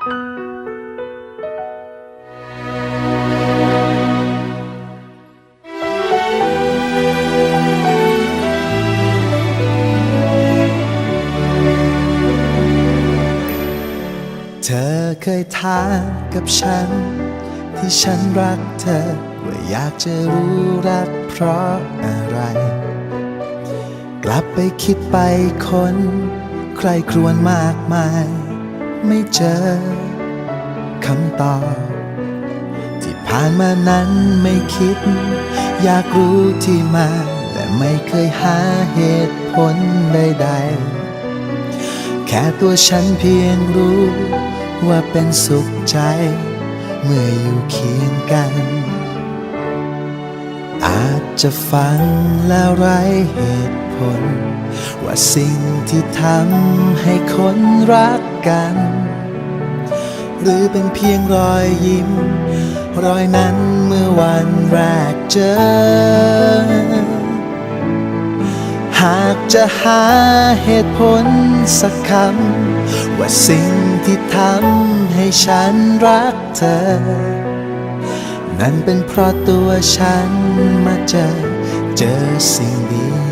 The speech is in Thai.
เธอเคยถามกับฉัน ที่ฉันรักเธอ ว่าอยากจะรู้รักเพราะอะไร กลับไปคิดไปคน ใครครวนมากมาย ไม่เจอคำตอบที่ผ่านมานั้นไม่คิด อยากรู้ที่มา แต่ไม่เคยหาเหตุผลใดๆ แค่ตัวฉันเพียงรู้ว่าเป็นสุขใจ เมื่ออยู่เคียงกัน อาจจะฟังแล้วไรเหตุผล ว่าสิ่งที่ทำให้คนรักกัน หรือเป็นเพียงรอยยิ้ม รอยนั้นเมื่อวันแรกเจอ หากจะหาเหตุผลสักคำ ว่าสิ่งที่ทำให้ฉันรักเธอ นั่นเป็นเพราะตัวฉันม จอเจอสิ่งดี